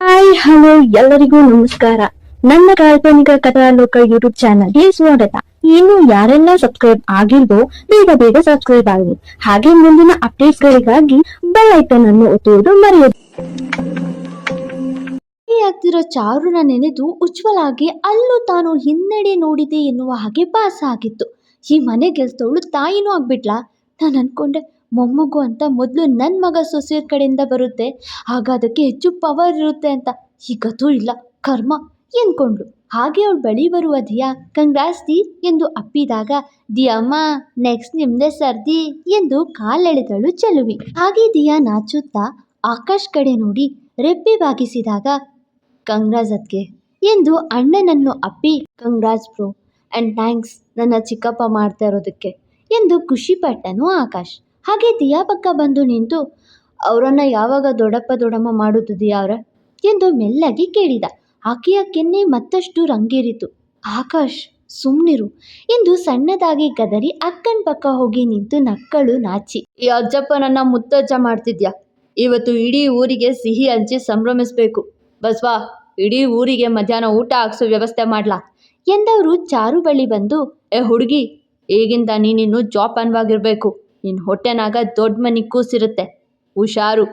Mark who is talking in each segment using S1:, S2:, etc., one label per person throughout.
S1: Hi, hello, ಎಲ್ಲರಿಗೂ ನಮಸ್ಕಾರ. ನನ್ನ ಕಾಲ್ಪನಿಕ ಕಥಾಲೋಕ ಯೂಟ್ಯೂಬ್ ಚಾನಲ್ಗೆ ಸ್ವಾಗತ. ಇನ್ನು ಯಾರೆಲ್ಲ ಸಬ್ಸ್ಕ್ರೈಬ್ ಆಗಿಲ್ವೋ, ಬೇಗ ಬೇಗ ಸಬ್ಸ್ಕ್ರೈಬ್ ಆಗಿ ಹಾಗೆ ಮುಂದಿನ ಅಪ್ಡೇಟ್ ಗಳಿಗಾಗಿ ಬೆಲ್ ಐಕನ್ ಅನ್ನು ಒತ್ತುವುದು ಮರೆಯದು.
S2: ಆಗ್ತಿರೋ ಚಾರುನ ನೆನೆದು ಉಜ್ವಲಾಗಿ ಅಲ್ಲೂ ತಾನು ಹಿನ್ನಡೆ ನೋಡಿದೆ ಎನ್ನುವ ಹಾಗೆ ಭಾಸ ಆಗಿತ್ತು. ಈ ಮನೆ ಗೆಲ್ತವಳು ತಾಯಿನೂ ಆಗ್ಬಿಟ್ಲಾ? ನಾನು ಅನ್ಕೊಂಡೆ ಮೊಮ್ಮಗು ಅಂತ ಮೊದಲು ನನ್ನ ಮಗ ಸೊಸೆಯ ಕಡೆಯಿಂದ ಬರುತ್ತೆ, ಆಗ ಅದಕ್ಕೆ ಹೆಚ್ಚು ಪವರ್ ಇರುತ್ತೆ ಅಂತ. ಈಗದೂ ಇಲ್ಲ, ಕರ್ಮ, ಎಂದ್ಕೊಂಡ್ಳು. ಹಾಗೆ ಅವಳು ಬಳಿ ಬರುವ ದಿಯಾ ಕಂಗ್ರಾಸ್ ದಿ, ಎಂದು ಅಪ್ಪಿದಾಗ, ದಿಯಮ್ಮ ನೆಕ್ಸ್ಟ್ ನಿಮ್ಮದೇ ಸರ್ದಿ, ಎಂದು ಕಾಲೆಳೆದಳು ಚೆಲುವಿ. ಹಾಗೆ ದಿಯಾ ನಾಚುತ್ತಾ ಆಕಾಶ್ ಕಡೆ ನೋಡಿ ರೆಪ್ಪೆ ಬಾಗಿಸಿದಾಗ, ಕಂಗ್ರಾಜ್ ಅದಕ್ಕೆ ಎಂದು ಅಣ್ಣನನ್ನು ಅಪ್ಪಿ, ಕಂಗ್ರಾಜ್ ಬ್ರೋ ಆ್ಯಂಡ್ ಥ್ಯಾಂಕ್ಸ್ ನನ್ನ ಚಿಕ್ಕಪ್ಪ ಮಾಡ್ತಾ ಇರೋದಕ್ಕೆ, ಎಂದು ಖುಷಿಪಟ್ಟನು ಆಕಾಶ್. ಹಾಗೆ ದಿಯಾ ಪಕ್ಕ ಬಂದು ನಿಂತು, ಅವರನ್ನ ಯಾವಾಗ ದೊಡ್ಡಪ್ಪ ದೊಡಮ್ಮ ಮಾಡೋದು ದಿಯಾ ಅವ್ರೆ? ಎಂದು ಮೆಲ್ಲಗೆ ಕೇಳಿದ. ಆಕೆಯ ಕೆನ್ನೆ ಮತ್ತಷ್ಟು ರಂಗೇರಿತು. ಆಕಾಶ್, ಸುಮ್ನಿರು ಎಂದು ಸಣ್ಣದಾಗಿ ಗದರಿ ಅಕ್ಕನ ಪಕ್ಕ ಹೋಗಿ ನಿಂತು ನಕ್ಕಳು ನಾಚಿ. ಈ ಅಜ್ಜಪ್ಪ ನನ್ನ ಮುತ್ತಜ್ಜ ಮಾಡ್ತಿದ್ಯಾ? ಇವತ್ತು ಇಡೀ ಊರಿಗೆ ಸಿಹಿ ಹಂಚಿ ಸಂಭ್ರಮಿಸಬೇಕು. ಬಸ್ವಾ ಇಡೀ ಊರಿಗೆ ಮಧ್ಯಾಹ್ನ ಊಟ ಹಾಕ್ಸೋ ವ್ಯವಸ್ಥೆ ಮಾಡ್ಲಾ? ಎಂದವರು ಚಾರು ಬಳಿ ಬಂದು, ಏ ಹುಡುಗಿ, ಈಗಿಂದ ನೀನಿನ್ನು ಜೋಪಾನವಾಗಿರಬೇಕು. ನಿನ್ನ ಹೊಟ್ಟೆನಾಗ ದೊಡ್ಡ ಮನಿ ಕೂಸಿರುತ್ತೆ. ಹುಷಾರು.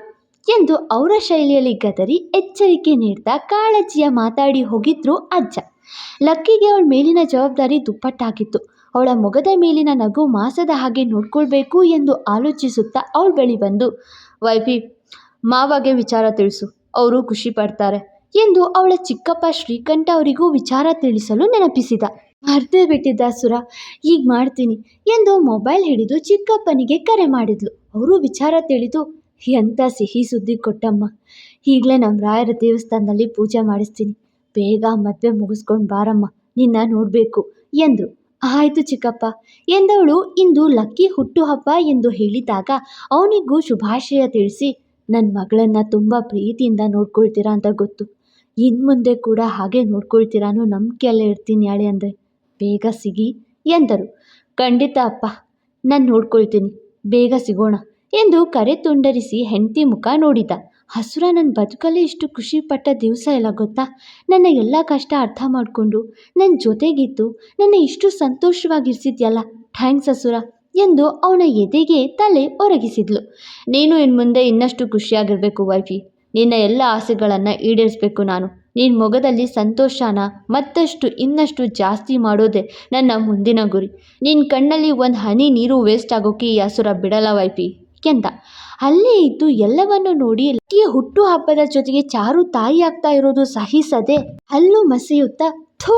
S2: ಎಂದು ಅವರ ಶೈಲಿಯಲ್ಲಿ ಗದರಿ ಎಚ್ಚರಿಕೆ ನೀಡ್ತಾ ಕಾಳಜಿಯ ಮಾತಾಡಿ ಹೋಗಿದ್ರು ಅಜ್ಜ. ಲಕ್ಕಿಗೆ ಅವಳ ಮೇಲಿನ ಜವಾಬ್ದಾರಿ ದುಪ್ಪಟ್ಟಾಗಿತ್ತು. ಅವಳ ಮೊಗದ ಮೇಲಿನ ನಗು ಮಾಸದ ಹಾಗೆ ನೋಡ್ಕೊಳ್ಬೇಕು ಎಂದು ಆಲೋಚಿಸುತ್ತಾ ಅವಳ ಬಳಿ ಬಂದು, ವೈಫಿ, ಮಾವಾಗೆ ವಿಚಾರ ತಿಳಿಸು. ಅವರು ಖುಷಿ ಪಡ್ತಾರೆ ಎಂದು ಅವಳ ಚಿಕ್ಕಪ್ಪ ಶ್ರೀಕಂಠ ಅವರಿಗೂ ವಿಚಾರ ತಿಳಿಸಲು ನೆನಪಿಸಿದ. ಮರ್ತೇ ಬಿಟ್ಟಿದ್ದ ಸುರ ಈಗ ಮಾಡ್ತೀನಿ ಎಂದು ಮೊಬೈಲ್ ಹಿಡಿದು ಚಿಕ್ಕಪ್ಪನಿಗೆ ಕರೆ ಮಾಡಿದ್ಲು. ಅವರು ವಿಚಾರ ತಿಳಿದು ಎಂಥ ಸಿಹಿ ಸುದ್ದಿ ಕೊಟ್ಟಮ್ಮ. ಈಗಲೇ ನಮ್ಮ ರಾಯರ ದೇವಸ್ಥಾನದಲ್ಲಿ ಪೂಜೆ ಮಾಡಿಸ್ತೀನಿ. ಬೇಗ ಮದುವೆ ಮುಗಿಸ್ಕೊಂಡು ಬಾರಮ್ಮ. ನಿನ್ನ ನೋಡಬೇಕು ಎಂದರು. ಆಯಿತು ಚಿಕ್ಕಪ್ಪ ಎಂದವಳು ಇಂದು ಲಕ್ಕಿ ಹುಟ್ಟುಹಬ್ಬ ಎಂದು ಹೇಳಿದಾಗ ಅವನಿಗೂ ಶುಭಾಶಯ ತಿಳಿಸಿ ನನ್ನ ಮಗಳನ್ನು ತುಂಬ ಪ್ರೀತಿಯಿಂದ ನೋಡ್ಕೊಳ್ತೀರಾ ಅಂತ ಗೊತ್ತು. ಇನ್ನು ಮುಂದೆ ಕೂಡ ಹಾಗೆ ನೋಡ್ಕೊಳ್ತೀರಾನು ಅನ್ನೋ ನಂಬಿಕೆಯಲ್ಲೇ ಇರ್ತೀನಿ ಯಾಳೆ ಅಂದರೆ. ಬೇಗ ಸಿಗಿ ಎಂದರು. ಖಂಡಿತ ಅಪ್ಪ, ನಾನು ನೋಡ್ಕೊಳ್ತೀನಿ. ಬೇಗ ಸಿಗೋಣ ಎಂದು ಕರೆ ತುಂಡರಿಸಿ ಹೆಂಡತಿ ಮುಖ ನೋಡಿದ. ಹಸುರ ನನ್ನ ಬದುಕಲ್ಲೇ ಇಷ್ಟು ಖುಷಿ ಪಟ್ಟ ದಿವಸ ಎಲ್ಲ ಗೊತ್ತಾ? ನನ್ನ ಎಲ್ಲ ಕಷ್ಟ ಅರ್ಥ ಮಾಡಿಕೊಂಡು ನನ್ನ ಜೊತೆಗಿತ್ತು ನನ್ನ ಇಷ್ಟು ಸಂತೋಷವಾಗಿರಿಸಿದ್ಯಲ್ಲ? ಥ್ಯಾಂಕ್ಸ್ ಹಸುರ ಎಂದು ಅವನ ಎದೆಗೆ ತಲೆ ಒರಗಿಸಿದ್ಲು. ನೀನು ಇನ್ನು ಮುಂದೆ ಇನ್ನಷ್ಟು ಖುಷಿಯಾಗಿರಬೇಕು ವೈಫಿ. ನಿನ್ನ ಎಲ್ಲ ಆಸೆಗಳನ್ನು ಈಡೇರಿಸಬೇಕು ನಾನು. ನಿನ್ನ ಮೊಗದಲ್ಲಿ ಸಂತೋಷನ ಮತ್ತಷ್ಟು ಇನ್ನಷ್ಟು ಜಾಸ್ತಿ ಮಾಡೋದೇ ನನ್ನ ಮುಂದಿನ ಗುರಿ. ನಿನ್ನ ಕಣ್ಣಲ್ಲಿ ಒಂದು ಹನಿ ನೀರು ವೇಸ್ಟ್ ಆಗೋಕೆ ಈ ಹಸುರ ಬಿಡಲ್ಲ ವೈಫಿ. ಎಂದ. ಅಲ್ಲೇ ಇದ್ದು ಎಲ್ಲವನ್ನು ನೋಡಿ ಹುಟ್ಟು ಹಬ್ಬದ ಜೊತೆಗೆ ಚಾರು ತಾಯಿ ಆಗ್ತಾ ಇರೋದು ಸಹಿಸದೆ ಹಲ್ಲು ಮಸೆಯುತ್ತಾ, ಥೂ,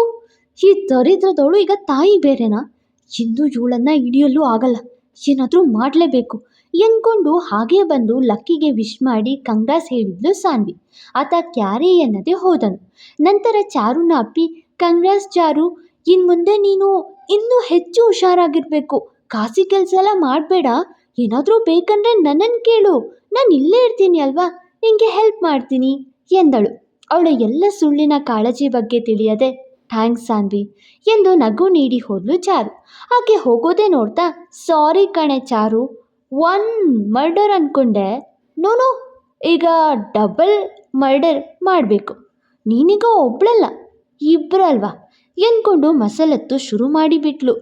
S2: ಈ ದರಿದ್ರದವಳು ಈಗ ತಾಯಿ ಬೇರೆನಾ? ಇಂದು ಇವಳನ್ನ ಹಿಡಿಯಲು ಆಗಲ್ಲ. ಏನಾದರೂ ಮಾಡಲೇಬೇಕು. ಎಂದ್ಕೊಂಡು ಹಾಗೆ ಬಂದು ಲಕ್ಕಿಗೆ ವಿಶ್ ಮಾಡಿ ಕಂಗ್ರಾಸ್ ಹೇಳಿದ್ಲು ಸಾನ್ವಿ. ಆತ ಕ್ಯಾರೆ ಎನ್ನದೆ ಹೋದನು. ನಂತರ ಚಾರುನ ಅಪ್ಪಿ, ಕಂಗ್ರಾಸ್ ಚಾರು ಇನ್ನು ಮುಂದೆ ನೀನು ಇನ್ನೂ ಹೆಚ್ಚು ಹುಷಾರಾಗಿರಬೇಕು. ಕಾಸಿ ಕೆಲಸ ಎಲ್ಲ ಮಾಡಬೇಡ. ಏನಾದರೂ ಬೇಕಂದ್ರೆ ನನ್ನನ್ನು ಕೇಳು. ನಾನು ಇಲ್ಲೇ ಇರ್ತೀನಿ ಅಲ್ವಾ? ನಿಂಗೆ ಹೆಲ್ಪ್ ಮಾಡ್ತೀನಿ, ಎಂದಳು. ಅವಳ ಎಲ್ಲ ಸುಳ್ಳಿನ ಕಾಳಜಿ ಬಗ್ಗೆ ತಿಳಿಯದೆ, ಥ್ಯಾಂಕ್ಸ್ ಸಾನ್ವಿ, ಎಂದು ನಗು ನೀಡಿ ಹೋದ್ಲು ಚಾರು. ಆಕೆ ಹೋಗೋದೇ ನೋಡ್ತಾ, ಸಾರಿ ಕಣೆ ಚಾರು ಒನ್ ಮರ್ಡರ್ ಅಂದ್ಕೊಂಡೆ ನೋನು, ಈಗ ಡಬಲ್ ಮರ್ಡರ್ ಮಾಡಬೇಕು. ನೀನೀಗ ಒಬ್ಳಲ್ಲ ಇಬ್ಬರಲ್ವಾ ಎಂದ್ಕೊಂಡು ಮಸಲತ್ತು ಶುರು ಮಾಡಿಬಿಟ್ಲು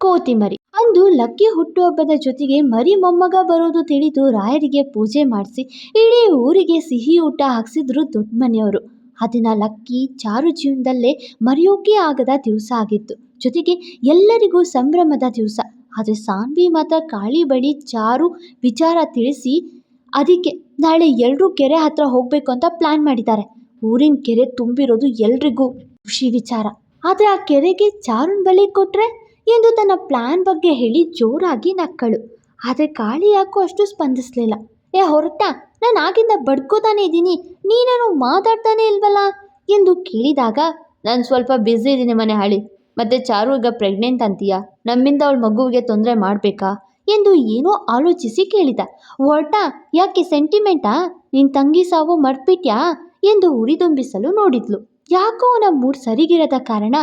S2: ಕೋತಿ ಮರಿ. ಅಂದು ಲಕ್ಕಿ ಹುಟ್ಟುಹಬ್ಬದ ಜೊತೆಗೆ ಮರಿ ಮೊಮ್ಮಗ ಬರೋದು ತಿಳಿದು ರಾಯರಿಗೆ ಪೂಜೆ ಮಾಡಿಸಿ ಇಡೀ ಊರಿಗೆ ಸಿಹಿ ಊಟ ಹಾಕ್ಸಿದ್ರು ದೊಡ್ಡ ಮನೆಯವರು. ಆ ದಿನ ಲಕ್ಕಿ ಚಾರು ಜೀವನದಲ್ಲೇ ಮರೆಯೋಕೆ ಆಗದ ದಿವಸ ಆಗಿತ್ತು. ಜೊತೆಗೆ ಎಲ್ಲರಿಗೂ ಸಂಭ್ರಮದ ದಿವಸ. ಆದರೆ ಸಾನ್ವಿ ಮಾತ್ರ ಕಾಳಿ ಬಳಿ ಚಾರು ವಿಚಾರ ತಿಳಿಸಿ, ಅದಕ್ಕೆ ನಾಳೆ ಎಲ್ಲರೂ ಕೆರೆ ಹತ್ರ ಹೋಗಬೇಕು ಅಂತ ಪ್ಲ್ಯಾನ್ ಮಾಡಿದ್ದಾರೆ. ಊರಿನ ಕೆರೆ ತುಂಬಿರೋದು ಎಲ್ರಿಗೂ ಖುಷಿ ವಿಚಾರ. ಆದರೆ ಆ ಕೆರೆಗೆ ಚಾರುನ್ ಬಲಿ ಕೊಟ್ಟರೆ ಎಂದು ತನ್ನ ಪ್ಲ್ಯಾನ್ ಬಗ್ಗೆ ಹೇಳಿ ಜೋರಾಗಿ ನಕ್ಕಳು. ಆದರೆ ಕಾಳಿ ಯಾಕೋ ಅಷ್ಟು ಸ್ಪಂದಿಸಲಿಲ್ಲ. ಏ ಹೊರಟ, ನಾನು ಆಗಿಂದ ಬಡ್ಕೋತಾನೆ ಇದ್ದೀನಿ. ನೀನೇನು ಮಾತಾಡ್ತಾನೆ ಇಲ್ವಲ್ಲ? ಎಂದು ಕೇಳಿದಾಗ, ನಾನು ಸ್ವಲ್ಪ ಬ್ಯುಸಿ ಇದ್ದೀನಿ ಮನೆ ಹಾಳಿ. ಮತ್ತು ಚಾರು ಈಗ ಪ್ರೆಗ್ನೆಂಟ್ ಅಂತೀಯಾ? ನಮ್ಮಿಂದ ಅವಳ ಮಗುವಿಗೆ ತೊಂದರೆ ಮಾಡಬೇಕಾ? ಎಂದು ಏನೋ ಆಲೋಚಿಸಿ ಕೇಳಿದ. ಹೊರಟ ಯಾಕೆ ಸೆಂಟಿಮೆಂಟಾ ನಿನ್ನ ತಂಗಿ ಸಾವು ಮರ್ತ್ಬಿಟ್ಯಾ? ಎಂದು ಉರಿದುಂಬಿಸಲು ನೋಡಿದ್ಲು. ಯಾಕೋ ಅವನ ಮೂಡ್ ಸರಿಗಿರದ ಕಾರಣ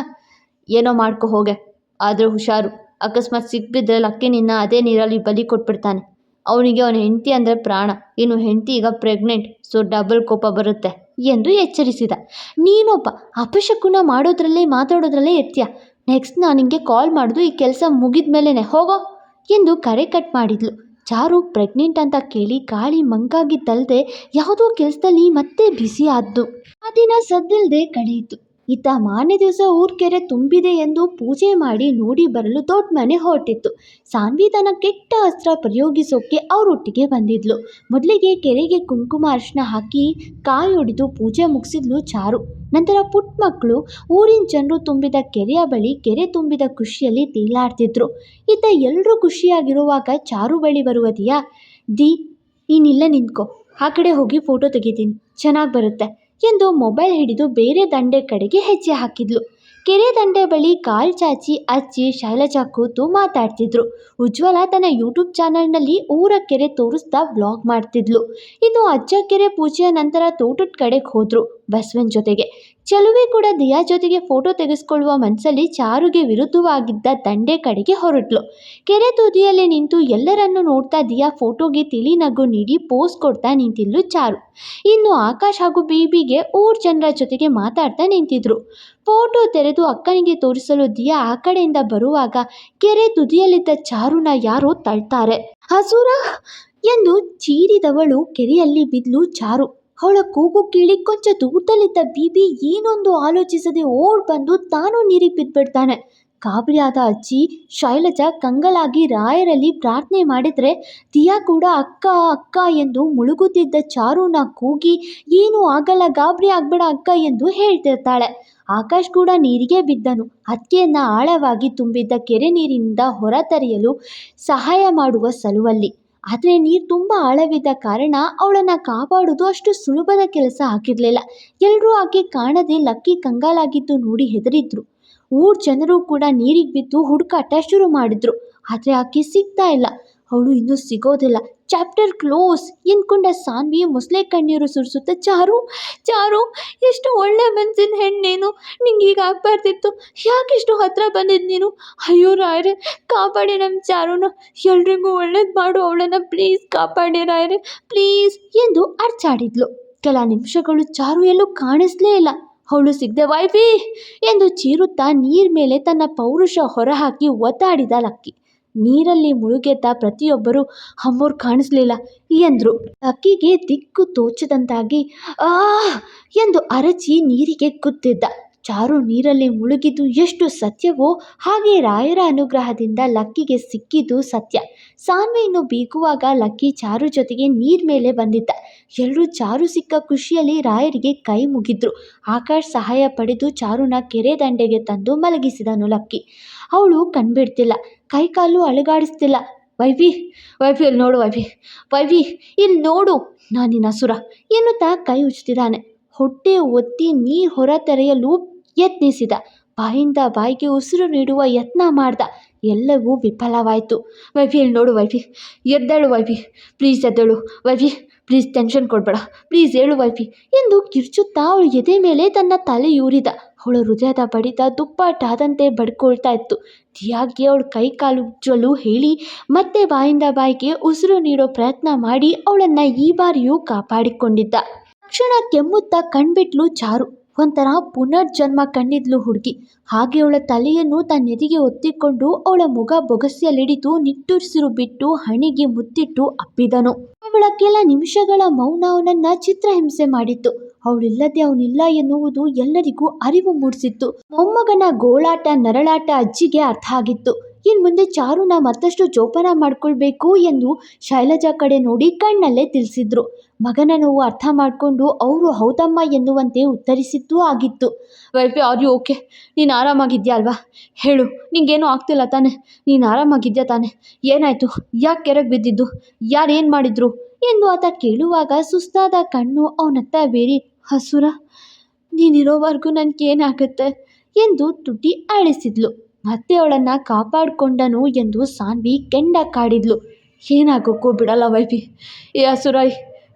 S2: ಏನೋ ಮಾಡ್ಕೊ ಹೋಗೆ. ಆದರೆ ಹುಷಾರು. ಅಕಸ್ಮಾತ್ ಸಿಕ್ಕಿದ್ರೆ ಲಕ್ಕಿ ನಿನ್ನ ಅದೇ ನೀರಲ್ಲಿ ಬಲಿ ಕೊಟ್ಬಿಡ್ತಾನೆ. ಅವನಿಗೆ ಅವನ ಹೆಂಡತಿ ಅಂದರೆ ಪ್ರಾಣ. ಇನ್ನು ಹೆಂಡತಿ ಈಗ ಪ್ರೆಗ್ನೆಂಟ್ ಸೊ ಡಬಲ್ ಕೋಪ ಬರುತ್ತೆ. ಎಂದು ಎಚ್ಚರಿಸಿದ. ನೀನೊಬ್ಬ ಅಪಶಕುನ ಮಾಡೋದ್ರಲ್ಲೇ ಮಾತಾಡೋದ್ರಲ್ಲೇ ಇರ್ತೀಯ ನೆಕ್ಸ್ಟ್ ನಾನು ನಿಮಗೆ ಕಾಲ್ ಮಾಡಿದ್ದು ಈ ಕೆಲಸ ಮುಗಿದ ಮೇಲೇ ಹೋಗೋ ಎಂದು ಕರೆ ಕಟ್ ಮಾಡಿದ್ಲು. ಚಾರು ಪ್ರೆಗ್ನೆಂಟ್ ಅಂತ ಕೇಳಿ ಗಾಳಿ ಮಂಕಾಗಿದ್ದಲ್ಲದೆ ಯಾವುದೋ ಕೆಲಸದಲ್ಲಿ ಮತ್ತೆ ಬ್ಯುಸಿ ಆದ್ದು. ಆ ದಿನ ಸದ್ದಿಲ್ಲದೆ ಕಳೆಯಿತು. ಇತ್ತ ಮಾರನೇ ದಿವಸ ಊರ್ ಕೆರೆ ತುಂಬಿದೆ ಎಂದು ಪೂಜೆ ಮಾಡಿ ನೋಡಿ ಬರಲು ದೊಡ್ಡ ಮನೆ ಹೊರಟಿತ್ತು. ಸಾನ್ವಿ ತನ್ನ ಕೆಟ್ಟ ಅಸ್ತ್ರ ಪ್ರಯೋಗಿಸೋಕೆ ಅವರೊಟ್ಟಿಗೆ ಬಂದಿದ್ಲು. ಮೊದಲಿಗೆ ಕೆರೆಗೆ ಕುಂಕುಮ ಅರ್ಶನ ಹಾಕಿ ಕಾಯಿ ಪೂಜೆ ಮುಗಿಸಿದ್ಲು ಚಾರು. ನಂತರ ಪುಟ್ಟ ಮಕ್ಕಳು ಊರಿನ ಜನರು ತುಂಬಿದ ಕೆರೆಯ ಬಳಿ ಕೆರೆ ತುಂಬಿದ ಖುಷಿಯಲ್ಲಿ ತೇಲಾಡ್ತಿದ್ರು. ಈತ ಎಲ್ಲರೂ ಖುಷಿಯಾಗಿರುವಾಗ ಚಾರು ಬಳಿ ಬರುವ ದಿಯಾ, ದಿ ನೀನಿಲ್ಲ ನಿಂತ್ಕೊ. ಆ ಕಡೆ ಹೋಗಿ ಫೋಟೋ ತೆಗಿತೀನಿ. ಚೆನ್ನಾಗಿ ಬರುತ್ತೆ. ಎಂದು ಮೊಬೈಲ್ ಹಿಡಿದು ಬೇರೆ ದಂಡೆ ಕಡೆಗೆ ಹೆಜ್ಜೆ ಹಾಕಿದ್ಲು. ಕೆರೆ ದಂಡೆ ಬಳಿ ಕಾಲ್ ಚಾಚಿ ಅಜ್ಜಿ ಶೈಲಜಾ ಕೂತು ಮಾತಾಡ್ತಿದ್ರು. ಉಜ್ವಲ ತನ್ನ ಯೂಟ್ಯೂಬ್ ಚಾನಲ್ನಲ್ಲಿ ಊರ ಕೆರೆ ತೋರಿಸ್ತಾ ವ್ಲಾಗ್ ಮಾಡ್ತಿದ್ಲು. ಇನ್ನು ಅಜ್ಜ ಕೆರೆ ಪೂಜೆಯ ನಂತರ ತೋಟದ ಕಡೆಗೆ ಹೋದ್ರು ಬಸವನ್ ಜೊತೆಗೆ. ಚಲುವೆ ಕೂಡ ದಿಯಾ ಜೊತೆಗೆ ಫೋಟೋ ತೆಗೆಸ್ಕೊಳ್ಳುವ ಮನಸ್ಸಲ್ಲಿ ಚಾರುಗೆ ವಿರುದ್ಧವಾಗಿದ್ದ ದಂಡೆ ಕಡೆಗೆ ಹೊರಟ್ಲು. ಕೆರೆ ತುದಿಯಲ್ಲಿ ನಿಂತು ಎಲ್ಲರನ್ನು ನೋಡ್ತಾ ದಿಯಾ ಫೋಟೋಗೆ ತಿಳಿ ನಗು ನೀಡಿ ಪೋಸ್ ಕೊಡ್ತಾ ನಿಂತಿದ್ಲು ಚಾರು. ಇನ್ನು ಆಕಾಶ್ ಹಾಗೂ ಬೀಬಿಗೆ ಊರ್ ಜನರ ಜೊತೆಗೆ ಮಾತಾಡ್ತಾ ನಿಂತಿದ್ರು. ಫೋಟೋ ತೆರೆದು ಅಕ್ಕನಿಗೆ ತೋರಿಸಲು ದಿಯಾ ಆ ಕಡೆಯಿಂದ ಬರುವಾಗ ಕೆರೆ ತುದಿಯಲ್ಲಿದ್ದ ಚಾರುನ ಯಾರೋ ತಳ್ತಾರೆ. ಹಸುರ! ಎಂದು ಚೀರಿದವಳು ಕೆರೆಯಲ್ಲಿ ಬಿದ್ಲು ಚಾರು. ಅವಳ ಕೂಗು ಕೇಳಿ ಕೊಂಚ ದೂರದಲ್ಲಿದ್ದ ಬೀಬಿ ಏನೊಂದು ಆಲೋಚಿಸದೆ ಓಡ್ ಬಂದು ತಾನು ನೀರಿಗೆ ಬಿದ್ದುಬಿಡ್ತಾನೆ. ಗಾಬರಿಯಾದ ಅಜ್ಜಿ ಶೈಲಜಾ ಕಂಗಲಾಗಿ ರಾಯರಲ್ಲಿ ಪ್ರಾರ್ಥನೆ ಮಾಡಿದರೆ, ದಿಯಾ ಕೂಡ ಅಕ್ಕ ಅಕ್ಕ ಎಂದು ಮುಳುಗುತ್ತಿದ್ದ ಚಾರುನ ಕೂಗಿ, ಏನೂ ಆಗಲ್ಲ, ಗಾಬರಿ ಆಗಬೇಡ ಅಕ್ಕ ಎಂದು ಹೇಳ್ತಿರ್ತಾಳೆ. ಆಕಾಶ್ ಕೂಡ ನೀರಿಗೆ ಬಿದ್ದನು. ಹತ್ಯೆಯನ್ನು ಆಳವಾಗಿ ತುಂಬಿದ್ದ ಕೆರೆ ನೀರಿನಿಂದ ಹೊರತರೆಯಲು ಸಹಾಯ ಮಾಡುವ ಸಲುವಲ್ಲಿ ಆದರೆ ನೀರು ತುಂಬ ಆಳವಿದ್ದ ಕಾರಣ ಅವಳನ್ನು ಕಾಪಾಡೋದು ಅಷ್ಟು ಸುಲಭದ ಕೆಲಸ ಆಗಿರಲಿಲ್ಲ. ಎಲ್ಲರೂ ಆಕೆ ಕಾಣದೆ ಲಕ್ಕಿ ಕಂಗಾಲಾಗಿದ್ದು ನೋಡಿ ಹೆದರಿದ್ರು. ಊರ್ ಜನರು ಕೂಡ ನೀರಿಗೆ ಬಿದ್ದು ಹುಡುಕಾಟ ಶುರು ಮಾಡಿದ್ರು. ಆದರೆ ಆಕೆ ಸಿಗ್ತಾ ಇಲ್ಲ. ಅವಳು ಇನ್ನೂ ಸಿಗೋದಿಲ್ಲ. ಚಾಪ್ಟರ್ ಕ್ಲೋಸ್ ಎಂದ್ಕೊಂಡ ಸಾನ್ವಿ ಮೊಸಳೆ ಕಣ್ಣೀರು ಸುರಿಸುತ್ತಾ. ಚಾರು ಚಾರು, ಎಷ್ಟು ಒಳ್ಳೆ ಮನಸ್ಸಿನ ಹೆಣ್ಣೇನು ನಿಂಗೆ ಈಗ ಆಗ್ಬಾರ್ದಿತ್ತು. ಯಾಕಿಷ್ಟು ಹತ್ರ ಬಂದಿದ್ದು ನೀನು? ಅಯ್ಯೋ ರಾಯ್ರೆ, ಕಾಪಾಡಿ ನಮ್ಮ ಚಾರುನ. ಎಲ್ರಿಗೂ ಒಳ್ಳೇದು ಮಾಡು ಅವಳನ್ನ. ಪ್ಲೀಸ್ ಕಾಪಾಡಿ ರಾಯ್ರೆ. ಪ್ಲೀಸ್ ಎಂದು ಅರ್ಚಾಡಿದ್ಲು. ಕೆಲ ನಿಮಿಷಗಳು ಚಾರು ಎಲ್ಲೂ ಕಾಣಿಸ್ಲೇ ಇಲ್ಲ. ಅವಳು ಸಿಗದೆ, ವೈಫಿ! ಎಂದು ಚೀರುತ್ತಾ ನೀರ್ ಮೇಲೆ ತನ್ನ ಪೌರುಷ ಹೊರಹಾಕಿ ಒತ್ತಾಡಿದ ಲಕ್ಕಿ. ನೀರಲ್ಲಿ ಮುಳುಗೆದ್ದ ಪ್ರತಿಯೊಬ್ಬರು ಅಮ್ಮೋರು ಕಾಣಿಸ್ಲಿಲ್ಲ ಎಂದರು. ಲಕ್ಕಿಗೆ ದಿಕ್ಕು ತೋಚದಂತಾಗಿ, ಆ! ಎಂದು ಅರಚಿ ನೀರಿಗೆ ಕುತ್ತಿದ್ದ. ಚಾರು ನೀರಲ್ಲಿ ಮುಳುಗಿದ್ದು ಎಷ್ಟು ಸತ್ಯವೋ ಹಾಗೆ ರಾಯರ ಅನುಗ್ರಹದಿಂದ ಲಕ್ಕಿಗೆ ಸಿಕ್ಕಿದ್ದು ಸತ್ಯ. ಸಾನ್ವೆಯನ್ನು ಬೀಗುವಾಗ ಲಕ್ಕಿ ಚಾರು ಜೊತೆಗೆ ನೀರ್ ಮೇಲೆ ಬಂದಿದ್ದ. ಎಲ್ಲರೂ ಚಾರು ಸಿಕ್ಕ ಖುಷಿಯಲ್ಲಿ ರಾಯರಿಗೆ ಕೈ ಮುಗಿದ್ರು. ಆಕಾಶ್ ಸಹಾಯ ಪಡೆದು ಚಾರುನ ಕೆರೆ ದಂಡೆಗೆ ತಂದು ಮಲಗಿಸಿದನು ಲಕ್ಕಿ. ಅವಳು ಕಣ್ಬಿಡ್ತಿಲ್ಲ. ಕೈಕಾಲು ಅಲುಗಾಡಿಸ್ತಿಲ್ಲ. ವೈಫಿ ವೈಫಿ ಇಲ್ಲಿ ನೋಡು ವೈಫಿ. ವೈಫಿ, ಇಲ್ಲಿ ನೋಡು. ನಾನಿನ ಸುರ ಎನ್ನುತ್ತಾ ಕೈ ಉಜ್ತಿದ್ದಾನೆ. ಹೊಟ್ಟೆ ಒತ್ತಿ ನೀರು ಹೊರ ತೆರೆಯಲು ಯತ್ನಿಸಿದ. ಬಾಯಿಂದ ಬಾಯಿಗೆ ಉಸಿರು ನೀಡುವ ಯತ್ನ ಮಾಡ್ದ. ಎಲ್ಲವೂ ವಿಫಲವಾಯಿತು. ವೈಫಿ, ಇಲ್ಲಿ ನೋಡು ವೈಫಿ. ಎದ್ದೇಳು ವೈಫಿ. ಪ್ಲೀಸ್ ಎದ್ದೇಳು. ವೈಫಿ, ಪ್ಲೀಸ್ ಟೆನ್ಷನ್ ಕೊಡಬೇಡ. ಪ್ಲೀಸ್ ಹೇಳು ವೈಫಿ ಎಂದು ಕಿರ್ಚುತ್ತಾ ಅವಳು ಎದೆ ಮೇಲೆ ತನ್ನ ತಲೆ ಅವಳು ಹೃದಯದ ಬಡಿತ ದುಪ್ಪಟ್ಟಾದಂತೆ ಬಡ್ಕೊಳ್ತಾ ಇತ್ತು. ದಿಯಾಗೆ ಅವಳ ಕೈ ಕಾಲು ಉಜ್ಜಲು ಹೇಳಿ ಮತ್ತೆ ಬಾಯಿಂದ ಬಾಯಿಗೆ ಉಸಿರು ನೀಡೋ ಪ್ರಯತ್ನ ಮಾಡಿ ಅವಳನ್ನ ಈ ಬಾರಿಯೂ ಕಾಪಾಡಿಕೊಂಡಿದ್ದ. ತಕ್ಷಣ ಕೆಮ್ಮುತ್ತಾ ಕಣ್ಬಿಟ್ಲು ಚಾರು. ಒಂಥರ ಪುನರ್ಜನ್ಮ ಕಂಡಿದ್ಲು ಹುಡುಗಿ. ಹಾಗೆ ಅವಳ ತಲೆಯನ್ನು ತನ್ನೆದಿಗೆ ಒತ್ತಿಕೊಂಡು ಅವಳ ಮುಗ ಬೊಗಸೆಯಲ್ಲಿಡಿತು ನಿಟ್ಟುಸಿರು ಬಿಟ್ಟು ಹಣಿಗೆ ಮುತ್ತಿಟ್ಟು ಅಪ್ಪಿದನು. ಅವಳ ಕೆಲ ನಿಮಿಷಗಳ ಮೌನ ಅವನನ್ನ ಚಿತ್ರಹಿಂಸೆ ಮಾಡಿತ್ತು. ಅವಳಿಲ್ಲದೆ ಅವನಿಲ್ಲ ಎನ್ನುವುದು ಎಲ್ಲರಿಗೂ ಅರಿವು ಮೂಡಿಸಿತ್ತು. ಮೊಮ್ಮಗನ ಗೋಳಾಟ, ನರಳಾಟ ಅಜ್ಜಿಗೆ ಅರ್ಥ ಆಗಿತ್ತು. ಇನ್ನು ಮುಂದೆ ಚಾರುನ ಮತ್ತಷ್ಟು ಜೋಪಾನ ಮಾಡ್ಕೊಳ್ಬೇಕು ಎಂದು ಶೈಲಜಾ ಕಡೆ ನೋಡಿ ಕಣ್ಣಲ್ಲೇ ತಿಳಿಸಿದ್ರು. ಮಗನ ನೋವು ಅರ್ಥ ಮಾಡಿಕೊಂಡು ಅವರು ಹೌದಮ್ಮ ಎನ್ನುವಂತೆ ಉತ್ತರಿಸಿದ್ದೂ ಆಗಿತ್ತು. Wifey, are you okay? ನೀನು ಆರಾಮಾಗಿದ್ಯಾ ಅಲ್ವಾ? ಹೇಳು, ನಿಂಗೇನೂ ಆಗ್ತಿಲ್ಲ ತಾನೆ. ನೀನು ಆರಾಮಾಗಿದ್ಯಾ ತಾನೆ? ಏನಾಯಿತು? ಯಾಕೆ ಕೆರೆಗೆ ಬಿದ್ದಿದ್ದು? ಯಾರು ಏನು ಮಾಡಿದ್ರು? ಎಂದು ಆತ ಕೇಳುವಾಗ ಸುಸ್ತಾದ ಕಣ್ಣು ಅವನತ್ತ ಬೇರಿ, ಹಸುರ, ನೀನಿರೋವರೆಗೂ ನನಗೇನಾಗುತ್ತೆ? ಎಂದು ತುಟಿ ಆಳಿಸಿದ್ಲು. ಮತ್ತೆ ಅವಳನ್ನು ಕಾಪಾಡಿಕೊಂಡನು ಎಂದು ಸಾನ್ವಿ ಕೆಂಡ ಕಾಡಿದ್ಲು. ಏನಾಗೋಕ್ಕೂ ಬಿಡಲ್ಲ ವೈಫಿ. ಈ ಹಸುರ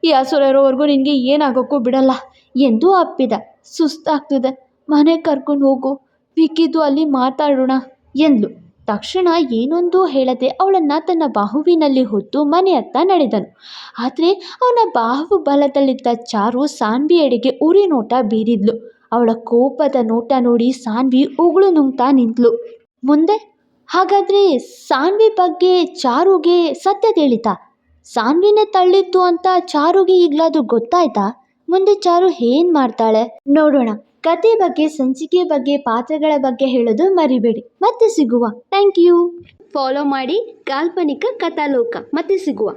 S2: ಈ ಹಸುರ ಇರೋವರೆಗೂ ನಿನಗೆ ಏನಾಗೋಕ್ಕೂ ಬಿಡಲ್ಲ ಎಂದು ಅಪ್ಪಿದ. ಸುಸ್ತಾಗ್ತಿದೆ. ಮನೆಗೆ ಕರ್ಕೊಂಡು ಹೋಗು. ಮಿಕ್ಕಿದ್ದು ಅಲ್ಲಿ ಮಾತಾಡೋಣ ಎಂದ್ಲು. ತಕ್ಷಣ ಏನೊಂದು ಹೇಳದೆ ಅವಳನ್ನು ತನ್ನ ಬಾಹುವಿನಲ್ಲಿ ಹೊತ್ತು ಮನೆಯತ್ತ ನಡೆದನು. ಆದರೆ ಅವನ ಬಾಹು ಬಲದಲ್ಲಿದ್ದ ಚಾರು ಸಾನ್ವಿಯೆಡೆಗೆ ಉರಿ ನೋಟ ಬೀರಿದ್ಲು. ಅವಳ ಕೋಪದ ನೋಟ ನೋಡಿ ಸಾನ್ವಿ ಉಗುಳು ನುಂಗ್ತಾ ನಿಂತಳು ಮುಂದೆ? ಹಾಗಾದರೆ ಸಾನ್ವಿ ಬಗ್ಗೆ ಚಾರುಗೆ ಸತ್ಯ ತಿಳಿತಾ? ಸಾನ್ವಿನೇ ತಳ್ಳಿತ್ತು ಅಂತ ಚಾರುಗೆ ಈಗಲಾದ್ರೂ ಗೊತ್ತಾಯ್ತಾ? ಮುಂದೆ ಚಾರು ಏನ್ ಮಾಡ್ತಾಳೆ? ನೋಡೋಣ. ಕತೆ ಬಗ್ಗೆ, ಸಂಚಿಕೆ ಬಗ್ಗೆ, ಪಾತ್ರಗಳ ಬಗ್ಗೆ ಹೇಳೋದು ಮರಿಬೇಡಿ. ಮತ್ತೆ ಸಿಗುವ. Thank you. ಫಾಲೋ ಮಾಡಿ ಕಾಲ್ಪನಿಕ ಕಥಾಲೋಕ. ಮತ್ತೆ ಸಿಗುವ.